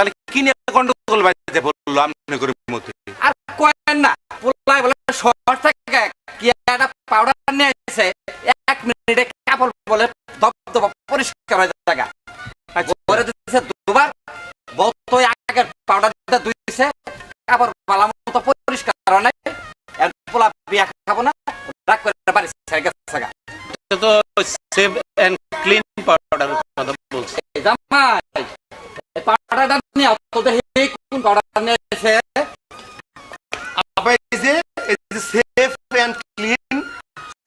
তাহলে কি নিয়ে গন্ডগোল বাজতে বলল আপনি করে মতে আর কয়েন না পোলাই বলে শহর থেকে কি একটা পাউডার নিয়ে এসে এক মিনিটে কাপড় বলে দপ দপ পরিষ্কার হয়ে জায়গা। করে দিতেছে দুবার বউ তো আগের পাউডারটা ধুইছে কাপড় পালা মতো পরিষ্কার হয় নাই এর পোলা বিয়া খাব না রাগ করে বাড়ি ছেড়ে গেছে তো সেভ এন্ড ক্লিন পাউডার কথা বলছে এই জামাই এই পাউডারটা এসে আবার এই যে এই যে safe and clean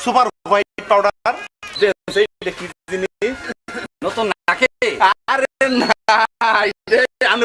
super white powder সেইটা কি জিনিস নতুন নাকি আরে না আমি